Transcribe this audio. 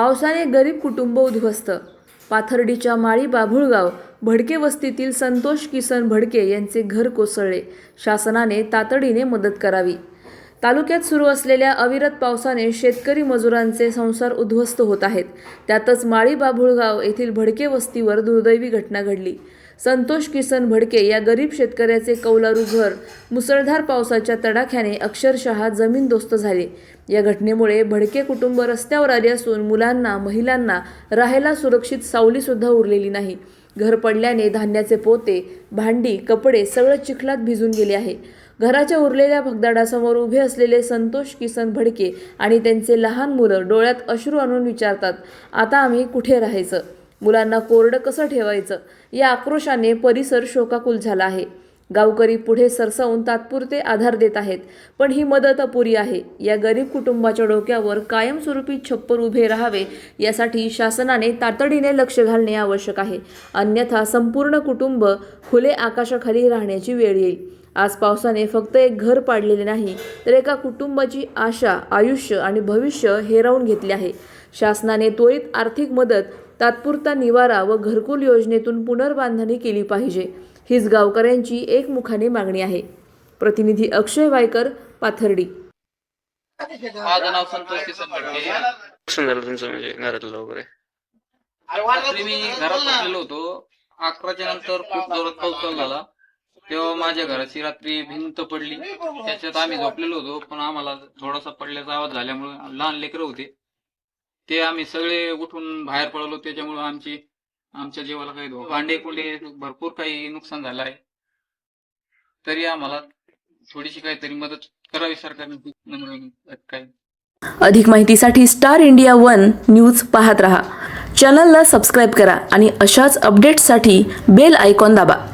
पावसाने गरीब कुटुंब उद्ध्वस्त. पाथर्डीच्या माळी बाभुळगाव भडके वस्तीतील संतोष किसन भडके यांचे घर कोसळले. शासनाने तातडीने मदत करावी. तालुक्यात सुरू असलेल्या अविरत पावसाने शेतकरी मजुरांचे संसार उद्ध्वस्त होत आहेत. त्यातच माळी बाभुळगाव येथील भडके वस्तीवर दुर्दैवी घटना घडली. संतोष किसन भडके या गरीब शेतकऱ्याचे कौलारू घर. मुसळधार पावसाच्या तडाख्याने अक्षरशः जमीनदोस्त झाले. या घटनेमुळे भडके कुटुंब रस्त्यावर आले असून मुलांना महिलांना राहायला सुरक्षित सावलीसुद्धा उरलेली नाही. घर पडल्याने धान्याचे पोते भांडी कपडे सगळं चिखलात भिजून गेले आहे. घराच्या उरलेल्या भगदाडासमोर उभे असलेले संतोष किसन भडके आणि त्यांचे लहान मुलं डोळ्यात अश्रू आणून विचारतात आता आम्ही कुठे राहायचं? मुलांना कोरडं कसं ठेवायचं? या आक्रोशाने परिसर शोकाकुल झाला आहे. गावकरी पुढे सरसावून तात्पुरते आधार देत आहेत. पण ही मदत अपुरी आहे. या गरीब कुटुंबाच्या डोक्यावर कायमस्वरूपी छप्पर उभे राहावे यासाठी शासनाने तातडीने लक्ष घालणे आवश्यक आहे. अन्यथा संपूर्ण कुटुंब खुले आकाशाखाली राहण्याची वेळ येईल. आज पावसाने फक्त एक घर पाडलेले नाही तर एका कुटुंबाची आशा आयुष्य आणि भविष्य हेरावून घेतले आहे. शासनाने त्वरित आर्थिक मदत तात्पुरता निवारा व घरकुल योजनेतून पुनर्बांधणी केली पाहिजे हीच गावकऱ्यांची एकमुखाने मागणी आहे. प्रतिनिधी अक्षय वायकर पाथर्डी. माझं नाव संतोष किसन भटके कसं झालं तुमचं म्हणजे घरातलं वगैरे? रात्री मी घरात बसलेलो होतो. अकराच्या नंतर खूप जोरात पाऊस चालू झाला. तेव्हा माझ्या घराची रात्री भिंत पडली. त्याच्यात आम्ही झोपलेलो होतो पण आम्हाला थोडासा पडल्याचा आवाज झाल्यामुळे लहान लेकरं होते. ते आम्ही सगळे उठून बाहेर पडलो. त्याच्यामुळे आमची आमच्या जीवाला काही भांडे कुंडे भरपूर काही नुकसान झालं आहे. तरी आम्हाला थोडीशी काहीतरी मदत करावी सरकारने नम्र- काय अधिक माहितीसाठी स्टार इंडिया वन न्यूज पाहत रहा. चॅनलला सबस्क्राईब करा आणि अशाच अपडेट्ससाठी बेल आयकॉन दाबा.